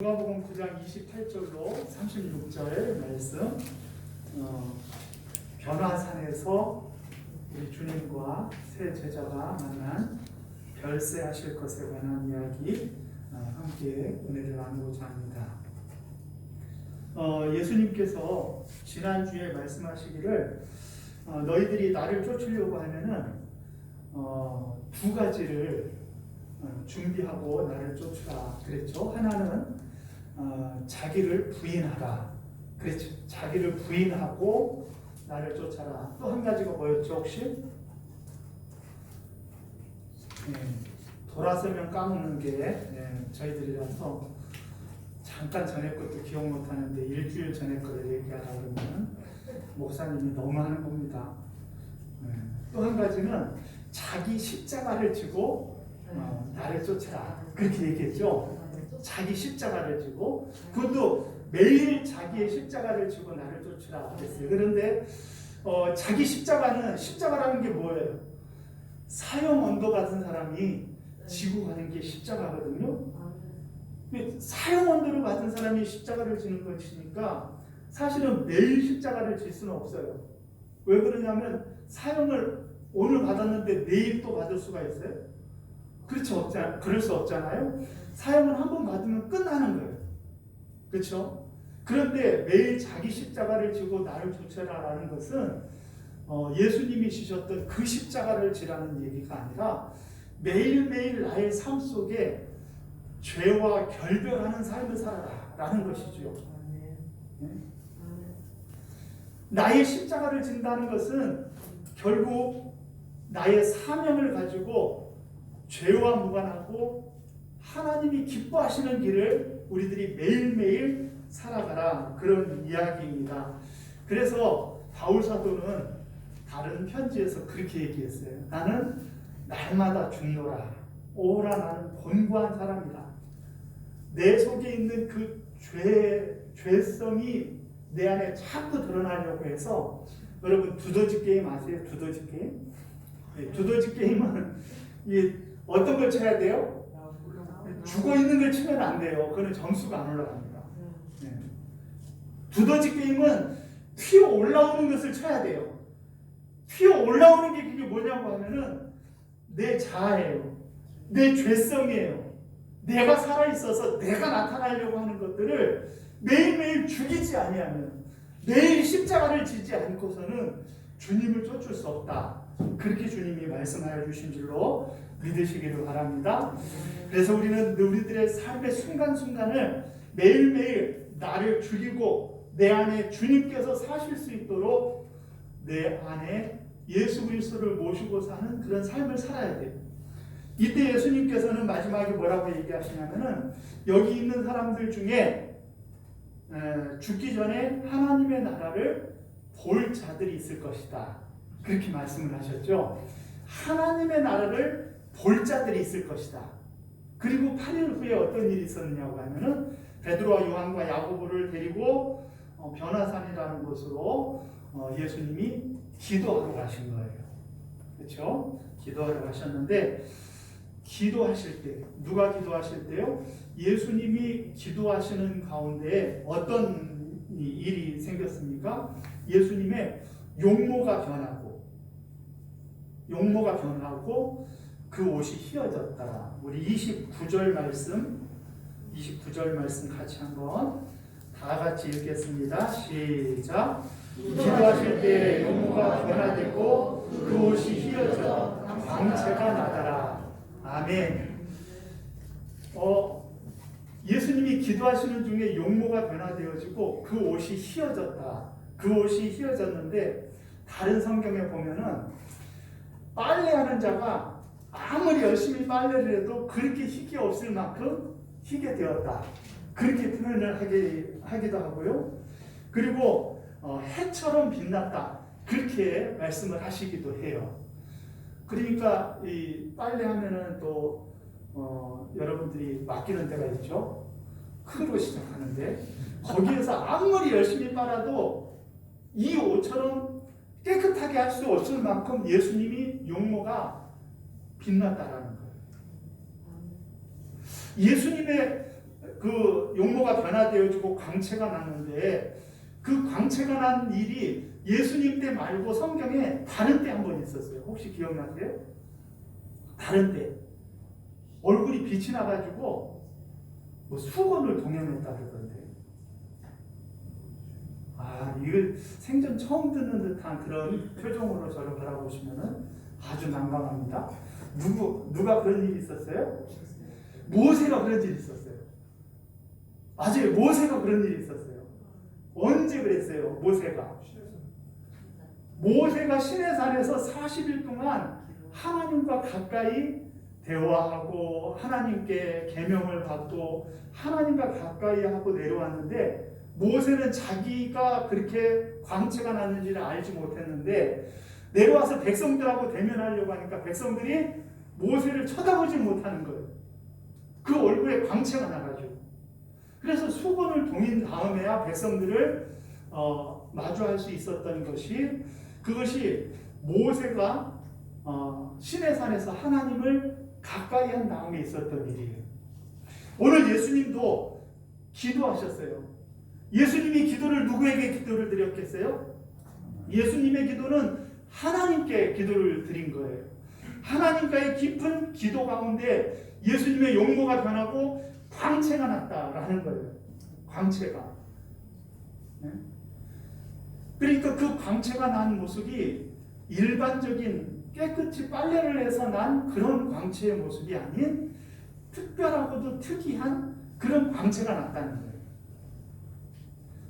누가복음 9장 28절로 36절 말씀 어, 변화산에서 우리 주님과 새 제자가 만난 별세하실 것에 관한 이야기 어, 함께 은혜를 나누고자 합니다. 어, 예수님께서 지난주에 말씀하시기를 어, 너희들이 나를 쫓으려고 하면은 어, 두 가지를 어, 준비하고 나를 쫓으라 그랬죠. 하나는 어, 자기를 부인하라. 그렇죠. 자기를 부인하고 나를 쫓아라. 또 한 가지가 뭐였죠, 혹시? 네, 돌아서면 까먹는 게 네, 저희들이라서 잠깐 전에 것도 기억 못 하는데 일주일 전에 거를 얘기하라 그러면 목사님이 너무 하는 겁니다. 네. 또한 가지는 자기 십자가를 지고 어, 나를 쫓아라. 그렇게 얘기했죠. 자기 십자가를 지고 그것도 매일 자기의 십자가를 지고 나를 쫓으라 그랬어요. 그런데 어, 자기 십자가는 십자가라는 게 뭐예요? 사형 언도 같은 사람이 지고 가는 게 십자가거든요. 사형 언도를 받은 사람이 십자가를 지는 것이니까 사실은 매일 십자가를 질 수는 없어요. 왜 그러냐면 사형을 오늘 받았는데 내일 또 받을 수가 있어요? 그렇죠. 없잖아. 그럴 수 없잖아요. 사형을 한번 받으면 끝나는 거예요. 그렇죠? 그런데 매일 자기 십자가를 지고 나를 쫓아라라는 것은 어, 예수님이 지셨던 그 십자가를 지라는 얘기가 아니라 매일매일 나의 삶 속에 죄와 결별하는 삶을 살아라라는 것이죠. 네? 나의 십자가를 진다는 것은 결국 나의 사명을 가지고 죄와 무관하고 하나님이 기뻐하시는 길을 우리들이 매일매일 살아가라 그런 이야기입니다. 그래서 바울 사도는 다른 편지에서 그렇게 얘기했어요. 나는 날마다 죽노라. 오라 나는 곤고한 사람이다. 내 속에 있는 그 죄, 죄성이 내 안에 자꾸 드러나려고 해서 여러분 두더지 게임 아세요? 두더지 게임? 네, 두더지 게임은 이 어떤 걸 쳐야 돼요? 죽어 있는 걸 치면 안 돼요. 그거는 점수가 안 올라갑니다. 네. 두더지 게임은 튀어 올라오는 것을 쳐야 돼요. 튀어 올라오는 게 그게 뭐냐고 하면은 내 자아예요. 내 죄성이에요. 내가 살아 있어서 내가 나타나려고 하는 것들을 매일매일 죽이지 아니하면 매일 십자가를 지지 않고서는 주님을 쫓을 수 없다. 그렇게 주님이 말씀하여 주신 줄로 믿으시기를 바랍니다. 그래서 우리는 우리들의 삶의 순간순간을 매일매일 나를 죽이고 내 안에 주님께서 사실 수 있도록 내 안에 예수 그리스도를 모시고 사는 그런 삶을 살아야 돼요. 이때 예수님께서는 마지막에 뭐라고 얘기하시냐면은 여기 있는 사람들 중에 죽기 전에 하나님의 나라를 볼 자들이 있을 것이다. 그렇게 말씀을 하셨죠. 하나님의 나라를 볼 자들이 있을 것이다. 그리고 8일 후에 어떤 일이 있었느냐고 하면은 베드로와 요한과 야고보를 데리고 어, 변화산이라는 곳으로 어, 예수님이 기도하러 가신 거예요. 그렇죠? 기도하러 가셨는데 기도하실 때 누가 기도하실 때요? 예수님이 기도하시는 가운데 어떤 일이 생겼습니까? 예수님의 용모가 변하고 용모가 변하고 그 옷이 휘어졌다. 우리 29절 말씀 29절 말씀 같이 한번 다 같이 읽겠습니다. 시작. 기도하실 때 용모가 변화되고 그 옷이 휘어져 광채가 나더라. 아멘. 어, 예수님이 기도하시는 중에 용모가 변화되어지고 그 옷이 휘어졌다. 그 옷이 휘어졌는데 다른 성경에 보면은 빨래하는 자가 아무리 열심히 빨래를 해도 그렇게 희게 없을 만큼 희게 되었다. 그렇게 표현을 하기, 하기도 하고요. 그리고 어, 해처럼 빛났다. 그렇게 말씀을 하시기도 해요. 그러니까 이 빨래하면은 또 어, 여러분들이 맡기는 데가 있죠. 크로 시작하는데 거기에서 아무리 열심히 빨아도 이 옷처럼 깨끗하게 할 수 없을 만큼 예수님이 용모가 빛났다라는 거예요. 예수님의 그 용모가 변화되어지고 광채가 났는데 그 광채가 난 일이 예수님 때 말고 성경에 다른 때 한 번 있었어요. 혹시 기억나세요? 다른 때 얼굴이 빛이 나가지고 뭐 수건을 동영했다 그러던데. 아, 이걸 생전 처음 듣는 듯한 그런 표정으로 저를 바라보시면은 아주 난감합니다. 누구 누가 그런 일이 있었어요? 모세가 그런 일이 있었어요. 맞아요. 모세가 그런 일이 있었어요. 언제 그랬어요? 모세가. 모세가 시내산에서 40일 동안 하나님과 가까이 대화하고 하나님께 계명을 받고 하나님과 가까이 하고 내려왔는데 모세는 자기가 그렇게 광채가 났는지를 알지 못했는데 내려와서 백성들하고 대면하려고 하니까 백성들이 모세를 쳐다보지 못하는 거예요. 그 얼굴에 광채가 나가지고. 그래서 수건을 동인 다음에야 백성들을 어, 마주할 수 있었던 것이 그것이 모세가 어, 시내산에서 하나님을 가까이 한 다음에 있었던 일이에요. 오늘 예수님도 기도하셨어요. 예수님이 기도를 누구에게 기도를 드렸겠어요? 예수님의 기도는 하나님께 기도를 드린 거예요. 하나님과의 깊은 기도 가운데 예수님의 용모가 변하고 광채가 났다라는 거예요. 광채가. 네? 그러니까 그 광채가 난 모습이 일반적인 깨끗이 빨래를 해서 난 그런 광채의 모습이 아닌 특별하고도 특이한 그런 광채가 났다는 거예요.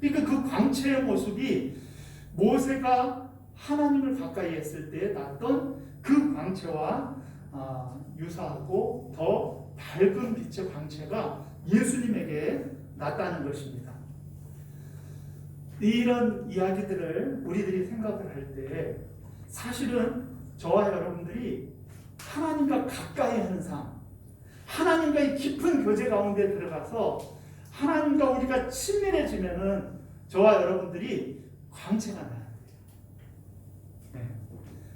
그러니까 그 광채의 모습이 모세가 하나님을 가까이 했을 때 났던 그 광채와 아, 유사하고 더 밝은 빛의 광채가 예수님에게 났다는 것입니다. 이런 이야기들을 우리들이 생각을 할 때 사실은 저와 여러분들이 하나님과 가까이 하는 삶, 하나님과의 깊은 교제 가운데 들어가서 하나님과 우리가 친밀해지면은 저와 여러분들이 광채가 나요.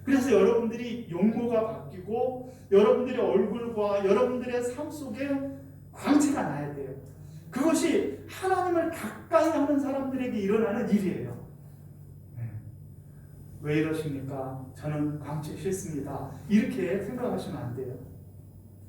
네. 그래서 여러분들이 용모가 바뀌고 여러분들의 얼굴과 여러분들의 삶 속에 광채가 나야 돼요. 그것이 하나님을 가까이 하는 사람들에게 일어나는 일이에요. 네. 왜 이러십니까? 저는 광채 싫습니다. 이렇게 생각하시면 안 돼요.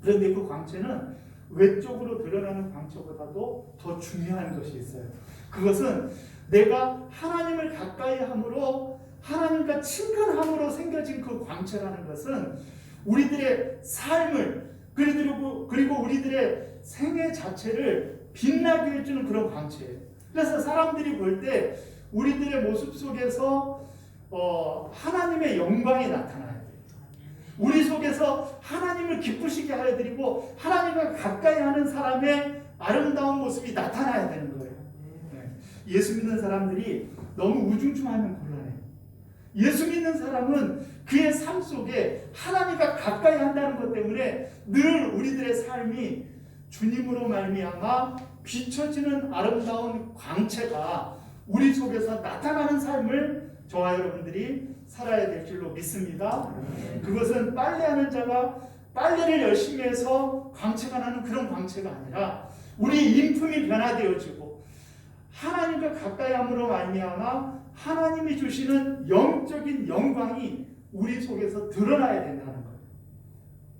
그런데 그 광채는 외적으로 드러나는 광채보다도 더 중요한 것이 있어요. 그것은 내가 하나님을 가까이 함으로 하나님과 친근함으로 생겨진 그 광채라는 것은 우리들의 삶을 그리고 그리고 우리들의 생애 자체를 빛나게 해주는 그런 광채예요. 그래서 사람들이 볼 때 우리들의 모습 속에서 어, 하나님의 영광이 나타나요. 우리 속에서 하나님을 기쁘시게 하여 드리고 하나님과 가까이 하는 사람의 아름다운 모습이 나타나야 되는 거예요. 네. 예수 믿는 사람들이 너무 우중충하면 곤란해요. 예수 믿는 사람은 그의 삶 속에 하나님과 가까이 한다는 것 때문에 늘 우리들의 삶이 주님으로 말미암아 비춰지는 아름다운 광채가 우리 속에서 나타나는 삶을 저와 여러분들이 살아야 될 줄로 믿습니다. 그것은 빨래하는 자가 빨래를 열심히 해서 광채가 나는 그런 광채가 아니라 우리 인품이 변화되어지고 하나님과 가까이 함으로 말미암아 하나님이 주시는 영적인 영광이 우리 속에서 드러나야 된다는 거예요.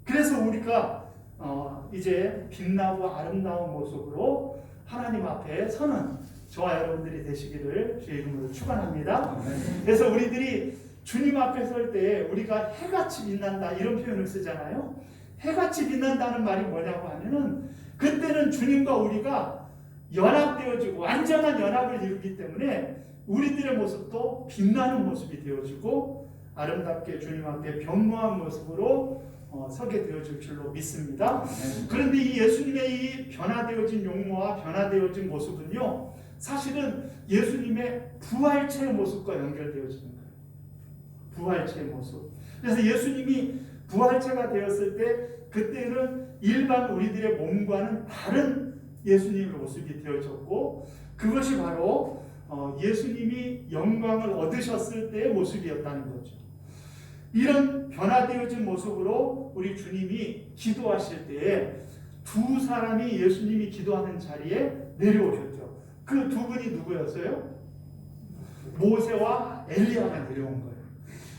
그래서 우리가 어 이제 빛나고 아름다운 모습으로 하나님 앞에 서는 저와 여러분들이 되시기를 주의 이름으로 축원합니다. 그래서 우리들이 주님 앞에 설 때 우리가 해같이 빛난다 이런 표현을 쓰잖아요. 해같이 빛난다는 말이 뭐냐고 하면은 그때는 주님과 우리가 연합되어지고 완전한 연합을 이루기 때문에 우리들의 모습도 빛나는 모습이 되어지고 아름답게 주님 앞에 변모한 모습으로 어, 서게 되어질 줄로 믿습니다. 그런데 이 예수님의 이 변화되어진 용모와 변화되어진 모습은요, 사실은 예수님의 부활체의 모습과 연결되어지는 거예요. 부활체의 모습. 그래서 예수님이 부활체가 되었을 때 그때는 일반 우리들의 몸과는 다른 예수님의 모습이 되어졌고 그것이 바로 어, 예수님이 영광을 얻으셨을 때의 모습이었다는 거죠. 이런 변화되어진 모습으로 우리 주님이 기도하실 때에 두 사람이 예수님이 기도하는 자리에 내려오셨죠. 그 두 분이 누구였어요? 모세와 엘리야가 내려온 거예요.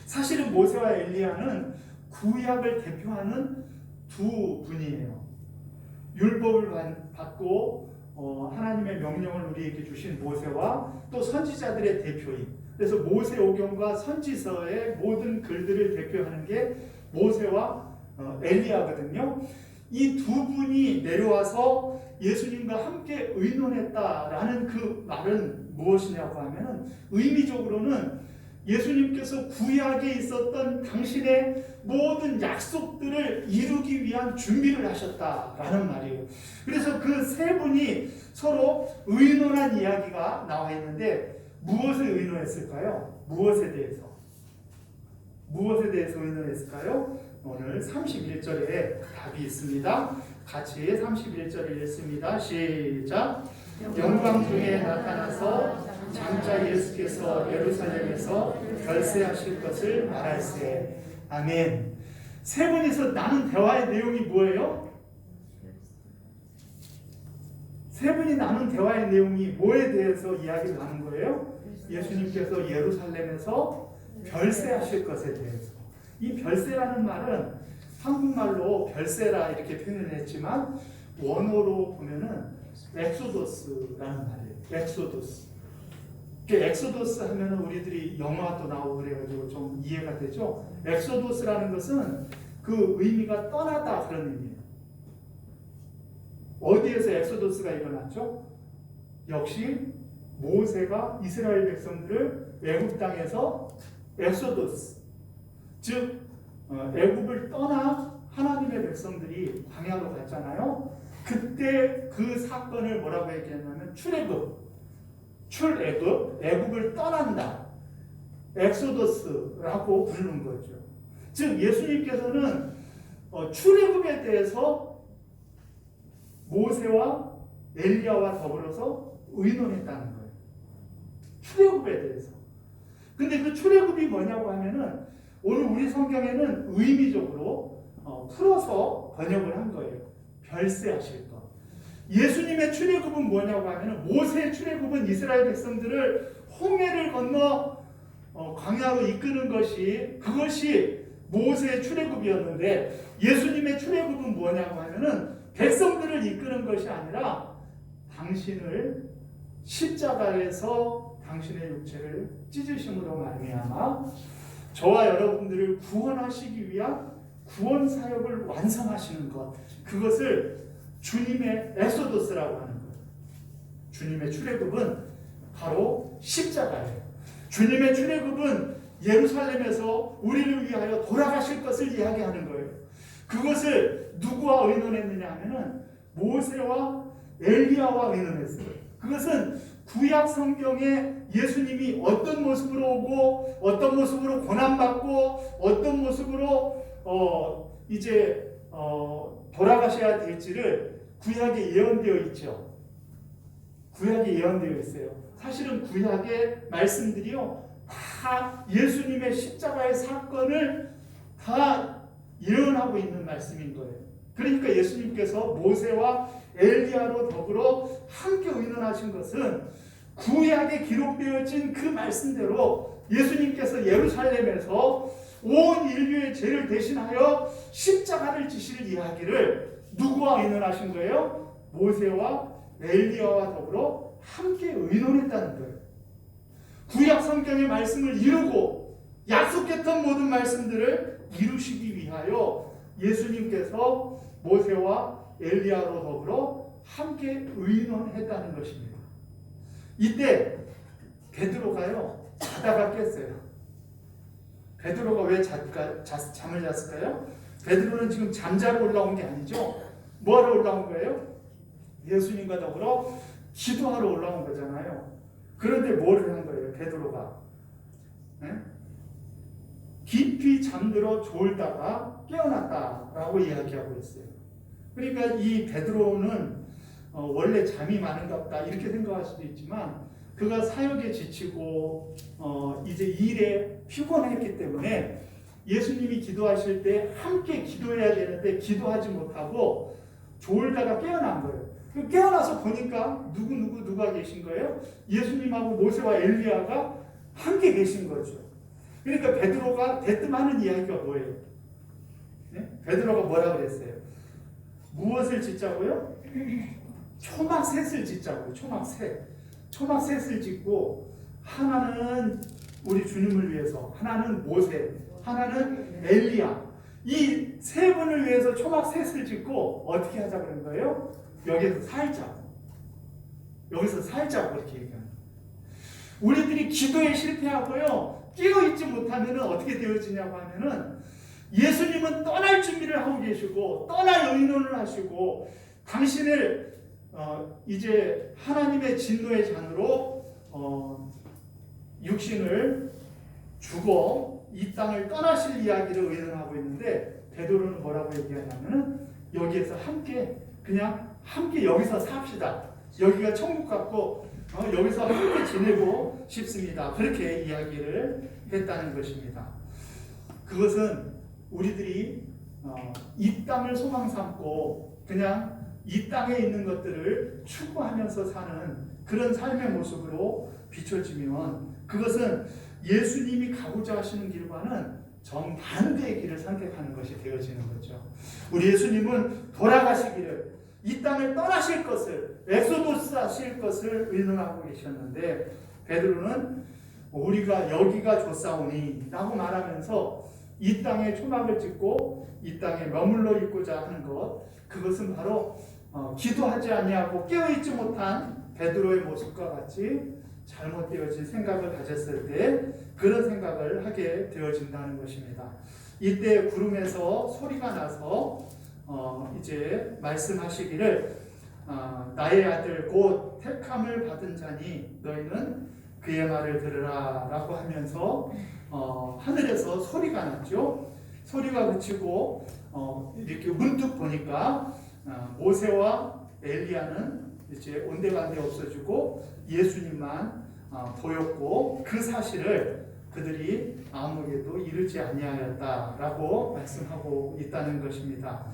사실은 모세와 엘리야는 구약을 대표하는 두 분이에요. 율법을 받- 받고 어, 하나님의 명령을 우리에게 주신 모세와 또 선지자들의 대표인. 그래서 모세오경과 선지서의 모든 글들을 대표하는 게 모세와 어, 엘리야거든요. 이 두 분이 내려와서 예수님과 함께 의논했다라는 그 말은 무엇이냐고 하면은 의미적으로는 예수님께서 구약에 있었던 당신의 모든 약속들을 이루기 위한 준비를 하셨다라는 말이에요. 그래서 그 세 분이 서로 의논한 이야기가 나와 있는데 무엇을 의논했을까요? 무엇에 대해서? 무엇에 대해서 의논했을까요? 오늘 31절에 답이 있습니다. 같이 31절을 읽습니다. 시작. 영광 중에 나타나서 장자 예수께서 예루살렘에서 결세하실 것을 말할세. 아멘. 세 분이서 나눈 대화의 내용이 뭐예요? 세 분이 나눈 대화의 내용이 뭐에 대해서 이야기를 하는 거예요? 예수님께서 예루살렘에서 별세하실 것에 대해서. 이 별세라는 말은 한국말로 별세라 이렇게 표현을 했지만 원어로 보면은 엑소도스라는 말이에요. 엑소도스. 그 엑소도스 하면은 우리들이 영화도 나오고 그래가지고 좀 이해가 되죠. 엑소도스라는 것은 그 의미가 떠나다 그런 의미예요. 어디에서 엑소도스가 일어났죠? 역시 모세가 이스라엘 백성들을 애굽 땅에서 엑소도스, 즉 어, 애굽을 떠나 하나님의 백성들이 광야로 갔잖아요. 그때 그 사건을 뭐라고 얘기했냐면 출애굽, 출애굽, 애굽을 떠난다. 엑소더스라고 부르는 거죠. 즉 예수님께서는 어, 출애굽에 대해서 모세와 엘리야와 더불어서 의논했다는 거예요. 출애굽에 대해서. 근데 그 출애굽이 뭐냐고 하면은 오늘 우리 성경에는 의미적으로 어, 풀어서 번역을 한 거예요. 별세하실 것. 예수님의 출애굽은 뭐냐고 하면은 모세의 출애굽은 이스라엘 백성들을 홍해를 건너 어, 광야로 이끄는 것이 그것이 모세의 출애굽이었는데 예수님의 출애굽은 뭐냐고 하면은 백성들을 이끄는 것이 아니라 당신을 십자가에서 당신의 육체를 찢으심으로 말미암아 저와 여러분들을 구원하시기 위한 구원 사역을 완성하시는 것. 그것을 주님의 엑소도스라고 하는 거예요. 주님의 출애굽은 바로 십자가예요. 주님의 출애굽은 예루살렘에서 우리를 위하여 돌아가실 것을 이야기하는 거예요. 그것을 누구와 의논했느냐 하면은 모세와 엘리야와 의논했어요. 그것은 구약 성경에 예수님이 어떤 모습으로 오고 어떤 모습으로 고난받고 어떤 모습으로 어 이제 어 돌아가셔야 될지를 구약에 예언되어 있죠. 구약에 예언되어 있어요. 사실은 구약의 말씀들이요 다 예수님의 십자가의 사건을 다 예언하고 있는 말씀인 거예요. 그러니까 예수님께서 모세와 엘리야로 더불어 함께 의논하신 것은 구약에 기록되어진 그 말씀대로 예수님께서 예루살렘에서 온 인류의 죄를 대신하여 십자가를 지실 이야기를 누구와 의논하신 거예요? 모세와 엘리야와 더불어 함께 의논했다는 거예요. 구약 성경의 말씀을 이루고 약속했던 모든 말씀들을 이루시기 위하여 예수님께서 모세와 엘리야로 더불어 함께 의논했다는 것입니다. 이때 베드로가요 자다가 깼어요. 베드로가 왜 잠을 잤을까요? 베드로는 지금 잠자러 올라온 게 아니죠. 뭐하러 올라온 거예요? 예수님과 더불어 기도하러 올라온 거잖아요. 그런데 뭐를 한 거예요? 베드로가 네? 깊이 잠들어 졸다가 깨어났다라고 이야기하고 있어요. 그러니까 이 베드로는 어, 원래 잠이 많은가 보다 이렇게 생각할 수도 있지만 그가 사역에 지치고 어, 이제 일에 피곤했기 때문에 예수님이 기도하실 때 함께 기도해야 되는데 기도하지 못하고 졸다가 깨어난 거예요. 그 깨어나서 보니까 누구 누구 누가 계신 거예요? 예수님하고 모세와 엘리야가 함께 계신 거죠. 그러니까 베드로가 대뜸하는 이야기가 뭐예요? 네? 베드로가 뭐라 그랬어요? 무엇을 짓자고요? 초막 셋을 짓자고요. 초막 셋. 초막 셋을 짓고 하나는 우리 주님을 위해서, 하나는 모세, 하나는 엘리야. 이 세 분을 위해서 초막 셋을 짓고 어떻게 하자 그런 거예요? 여기서 살자. 여기서 살자고 이렇게 얘기하는 거예요. 우리들이 기도에 실패하고요. 깨어있지 못하면 어떻게 되어지냐고 하면은 예수님은 떠날 준비를 하고 계시고 떠날 의논을 하시고 당신을 어, 이제 하나님의 진노의 잔으로 어, 육신을 죽어 이 땅을 떠나실 이야기를 의논하고 있는데 베드로는 뭐라고 얘기하냐면은 여기에서 함께 그냥 함께 여기서 삽시다. 여기가 천국 같고 어, 여기서 함께 지내고 싶습니다. 그렇게 이야기를 했다는 것입니다. 그것은 우리들이 어, 이 땅을 소망 삼고 그냥 이 땅에 있는 것들을 추구하면서 사는 그런 삶의 모습으로 비춰지면 그것은 예수님이 가고자 하시는 길과는 정반대의 길을 선택하는 것이 되어지는 거죠. 우리 예수님은 돌아가시기를 이 땅을 떠나실 것을 엑소도스 하실 것을 의논하고 계셨는데 베드로는 우리가 여기가 좋사오니 라고 말하면서 이 땅에 초막을 짓고 이 땅에 머물러 있고자 하는 것 그것은 바로 어, 기도하지 아니하고 깨어있지 못한 베드로의 모습과 같이 잘못되어진 생각을 가졌을 때 그런 생각을 하게 되어진다는 것입니다. 이때 구름에서 소리가 나서 어, 이제 말씀하시기를 어, 나의 아들 곧 택함을 받은 자니 너희는 그의 말을 들으라 라고 하면서 어, 하늘에서 소리가 났죠. 소리가 그치고 어, 이렇게 문득 보니까 어, 모세와 엘리야는 이제 온데간데 없어지고 예수님만 어, 보였고 그 사실을 그들이 아무에게도 이르지 아니하였다라고 말씀하고 있다는 것입니다.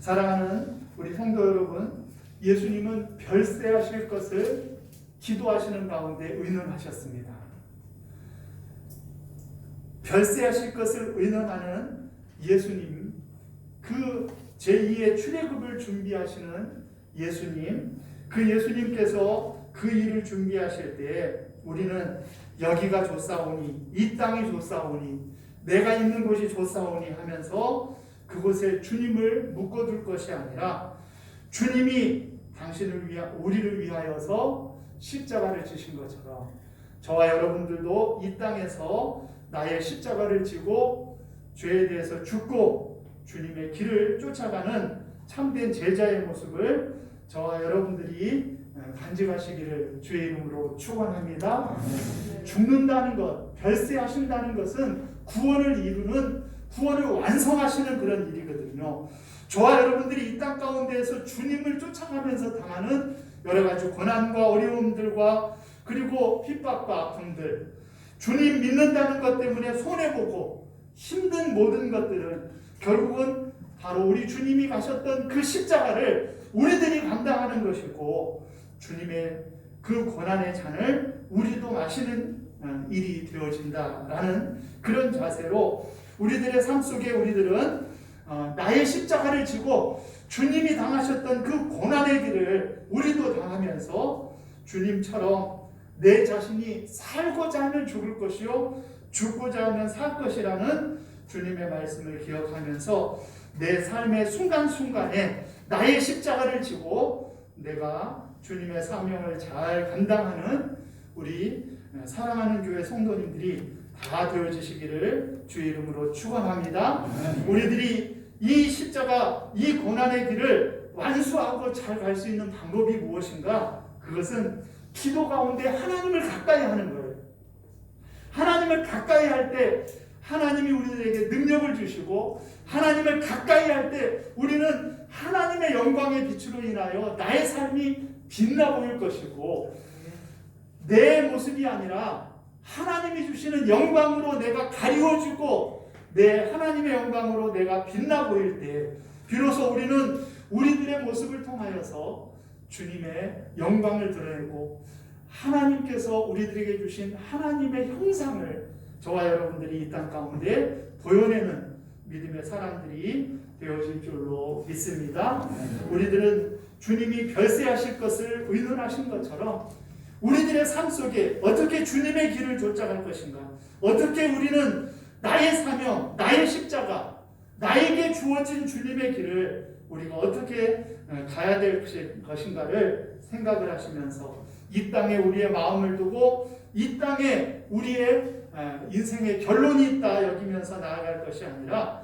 사랑하는 우리 성도 여러분, 예수님은 별세하실 것을 기도하시는 가운데 의논하셨습니다. 별세하실 것을 의논하는 예수님, 그 제2의 출애굽을 준비하시는 예수님, 그 예수님께서 그 일을 준비하실 때 우리는 여기가 좋사오니 이 땅이 좋사오니 내가 있는 곳이 좋사오니 하면서 그곳에 주님을 묶어둘 것이 아니라 주님이 당신을 위하 우리를 위하여서 십자가를 지신 것처럼 저와 여러분들도 이 땅에서 나의 십자가를 지고 죄에 대해서 죽고 주님의 길을 쫓아가는 참된 제자의 모습을 저와 여러분들이 간직하시기를 주의 이름으로 축원합니다. 죽는다는 것, 별세하신다는 것은 구원을 이루는 구원을 완성하시는 그런 일이거든요. 저와 여러분들이 이 땅 가운데에서 주님을 쫓아가면서 당하는 여러 가지 고난과 어려움들과 그리고 핍박과 아픔들, 주님 믿는다는 것 때문에 손해보고 힘든 모든 것들은 결국은 바로 우리 주님이 가셨던 그 십자가를 우리들이 감당하는 것이고 주님의 그 고난의 잔을 우리도 마시는 어, 일이 되어진다라는 그런 자세로 우리들의 삶 속에 우리들은 어, 나의 십자가를 지고 주님이 당하셨던 그 고난의 길을 우리도 당하면서 주님처럼 내 자신이 살고자 하면 죽을 것이요 죽고자 하면 살 것이라는 주님의 말씀을 기억하면서 내 삶의 순간순간에 나의 십자가를 지고 내가 주님의 사명을 잘 감당하는 우리 사랑하는 교회 성도님들이 다 되어지시기를 주의 이름으로 축원합니다. 우리들이 이 십자가 이 고난의 길을 완수하고 잘 갈 수 있는 방법이 무엇인가? 그것은 기도 가운데 하나님을 가까이 하는 거예요. 하나님을 가까이 할 때 하나님이 우리들에게 능력을 주시고 하나님을 가까이 할 때 우리는 하나님의 영광의 빛으로 인하여 나의 삶이 빛나 보일 것이고 내 모습이 아니라 하나님이 주시는 영광으로 내가 가리워주고 내 하나님의 영광으로 내가 빛나 보일 때 비로소 우리는 우리들의 모습을 통하여서 주님의 영광을 드러내고 하나님께서 우리들에게 주신 하나님의 형상을 저와 여러분들이 이 땅 가운데 보여내는 믿음의 사람들이 되어질 줄로 믿습니다. 우리들은 주님이 별세하실 것을 의논하신 것처럼 우리들의 삶 속에 어떻게 주님의 길을 쫓아갈 것인가, 어떻게 우리는 나의 사명, 나의 십자가, 나에게 주어진 주님의 길을 우리가 어떻게 어, 가야 될 것인가를 생각을 하시면서 이 땅에 우리의 마음을 두고 이 땅에 우리의 어, 인생의 결론이 있다 여기면서 나아갈 것이 아니라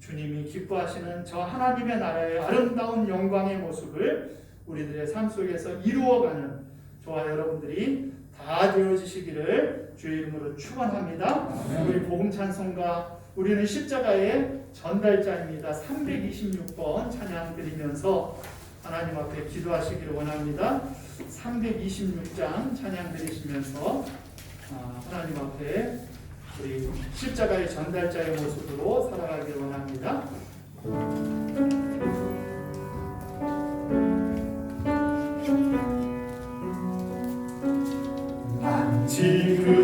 주님이 기뻐하시는 저 하나님의 나라의 아름다운 영광의 모습을 우리들의 삶 속에서 이루어가는 저와 여러분들이 다 되어지시기를 주의 이름으로 축원합니다. 우리 복음 찬송가 우리는 십자가의 전달자입니다. 326번 찬양 드리면서 하나님 앞에 기도하시기를 원합니다. 326장 찬양 드리시면서 아, 하나님 앞에 우리 십자가의 전달자의 모습으로 살아가기를 원합니다. 지극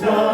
자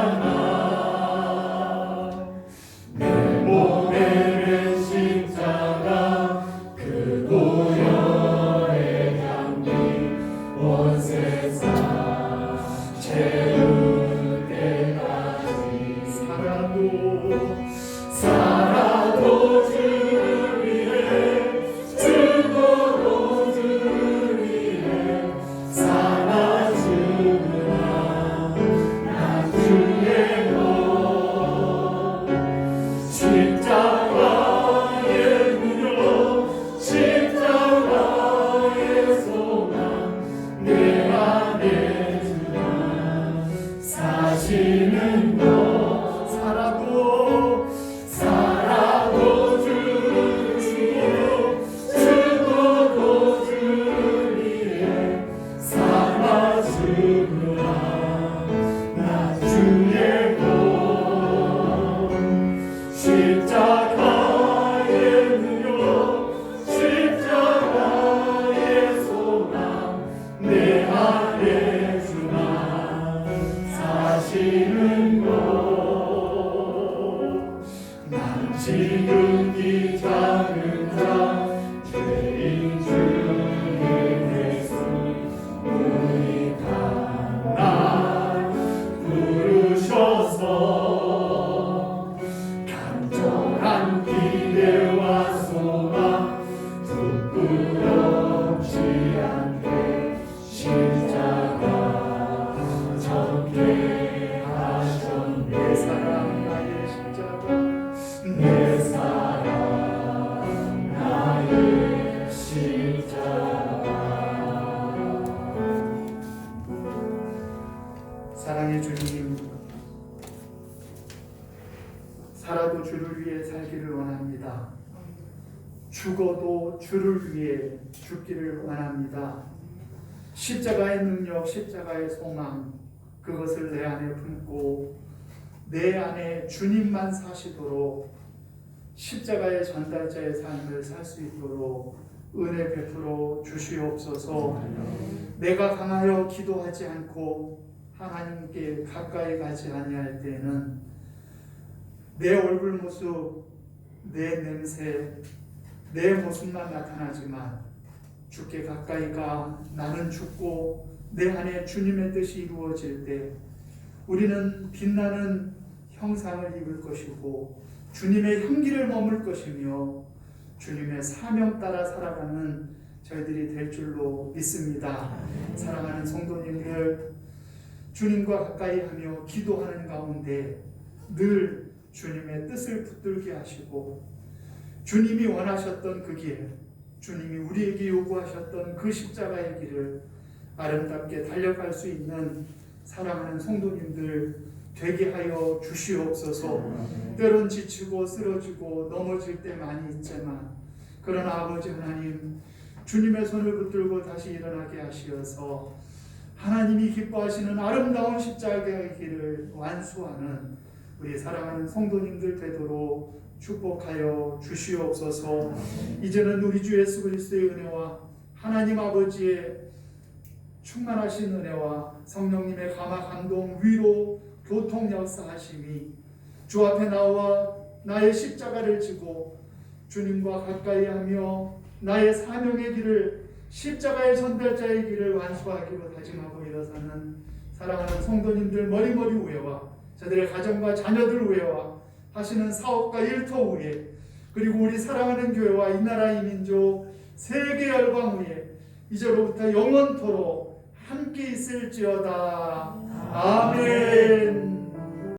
원합니다. 십자가의 능력, 십자가의 소망 그것을 내 안에 품고 내 안에 주님만 사시도록 십자가의 전달자의 삶을 살 수 있도록 은혜 베풀어 주시옵소서. 내가 강하여 기도하지 않고 하나님께 가까이 가지 아니할 때는 내 얼굴 모습, 내 냄새, 내 모습만 나타나지만 주께 가까이 가 나는 죽고 내 안에 주님의 뜻이 이루어질 때 우리는 빛나는 형상을 입을 것이고 주님의 향기를 머물 것이며 주님의 사명 따라 살아가는 저희들이 될 줄로 믿습니다. 사랑하는 성도님들 주님과 가까이 하며 기도하는 가운데 늘 주님의 뜻을 붙들게 하시고 주님이 원하셨던 그 길, 주님이 우리에게 요구하셨던 그 십자가의 길을 아름답게 달려갈 수 있는 사랑하는 성도님들 되게 하여 주시옵소서. 때론 지치고 쓰러지고 넘어질 때 많이 있지만 그러나 아버지 하나님 주님의 손을 붙들고 다시 일어나게 하시어서 하나님이 기뻐하시는 아름다운 십자가의 길을 완수하는 우리 사랑하는 성도님들 되도록 축복하여 주시옵소서. 이제는 우리 주 예수 그리스도의 은혜와 하나님 아버지의 충만하신 은혜와 성령님의 감화 감동 위로 교통 역사하심이 주 앞에 나와 나의 십자가를 지고 주님과 가까이 하며 나의 사명의 길을 십자가의 전달자의 길을 완수하기로 다짐하고 일어서는 사랑하는 성도님들 머리머리 위에와 저들의 가정과 자녀들 위에와 하시는 사업과 일터 위에 그리고 우리 사랑하는 교회와 이 나라 이 민족 세계 열방 위에 이제로부터 영원토록 함께 있을지어다 아멘.